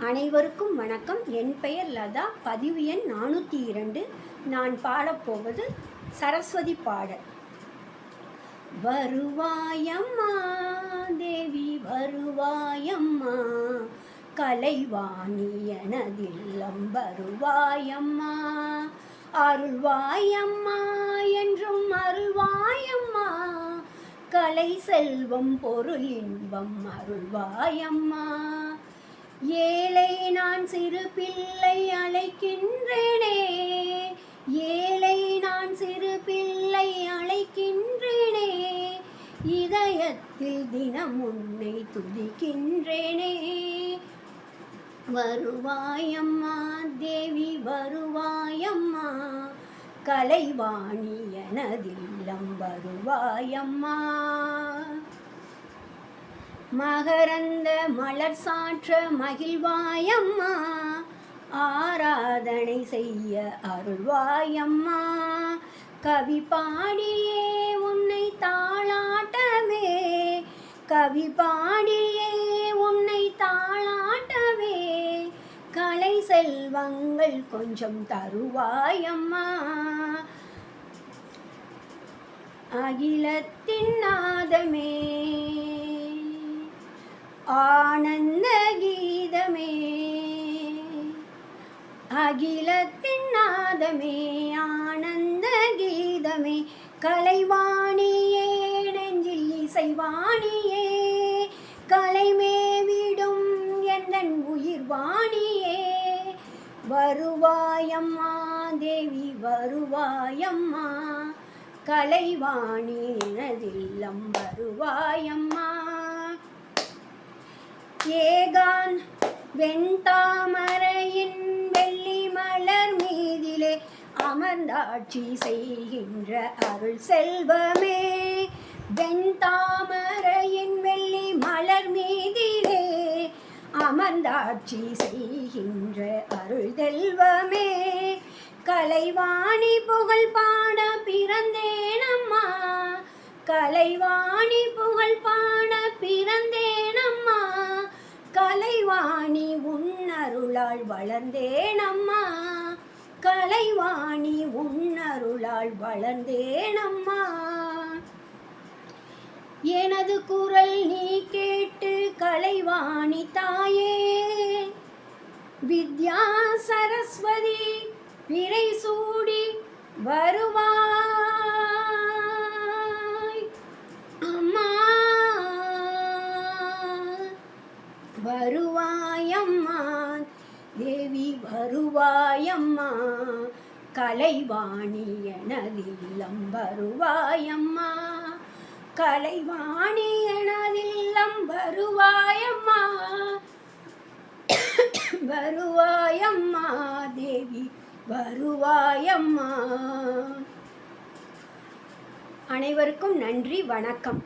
அனைவருக்கும் வணக்கம். என் பெயர் லதா. பதிவு எண் நானூற்றி இரண்டு. நான் பாடப்போவது சரஸ்வதி பாடல். வருவாயம்மா தேவி வருவாயம்மா கலைவாணி எனதில்லம் வருவாயம்மா. அருள்வாயம்மா என்றும் அருள்வாயம்மா. கலை செல்வம் பொருள் இன்பம் அருள்வாயம்மா. ஏழை நான் சிறு பிள்ளை அழைக்கின்றேனே. ஏழை நான் சிறு பிள்ளை அழைக்கின்றேனே. இதயத்தில் தினம் உன்னை துதிக்கின்றேனே. வருவாயம்மா தேவி வருவாயம்மா கலைவாணி எனதில்லம் வருவாயம்மா மகரந்த மலர் சாற்ற மகிழ்வாயம்மா. ஆராதனை செய்ய அருள்வாயம்மா. கவி பாடியே உன்னை தாளாட்டவே. கவி பாடியே உன்னை தாளாட்டவே. கலை செல்வங்கள் கொஞ்சம் தருவாயம்மா. அகிலத்தின் நாதமே. ஆனந்த கீதமே அகிலத்தின் நாதமே ஆனந்த கீதமே கலைவாணியே நெஞ்சில் இசைவாணியே. கலைமேவிடும் எந்தன் உயிர் வாணியே. வருவாயம்மா தேவி வருவாயம்மா. கலைவாணி எனதில்லம் வருவாயம்மா. ஏகான் வெண்தாமரையின் வெள்ளி மலர் மீதிலே அமர்ந்தாட்சி செய்கின்ற அருள் செல்வமே. வெண்தாமரையின் வெள்ளி மலர் மீதிலே அமர்ந்தாட்சி செய்கின்ற அருள் செல்வமே கலைவாணி புகழ் பாட பிறந்தேனம்மா. கலைவாணி புகழ் பாட பிறந்தேன வளர்ந்தேனம்மா. கலைவாணி உன்னருளால் வளர்ந்தேனம்மா. எனது குரல் நீ கேட்டு கலைவாணி தாயே. வித்யா சரஸ்வதி பிறை சூடி வருவா வருவாயம்மா. கலைவாணி எனதில்லம் வருவாயம்மா. கலைவாணி எனதில்லம் வருவாயம்மா. வருவாயம்மா தேவி வருவாயம்மா. அனைவருக்கும் நன்றி வணக்கம்.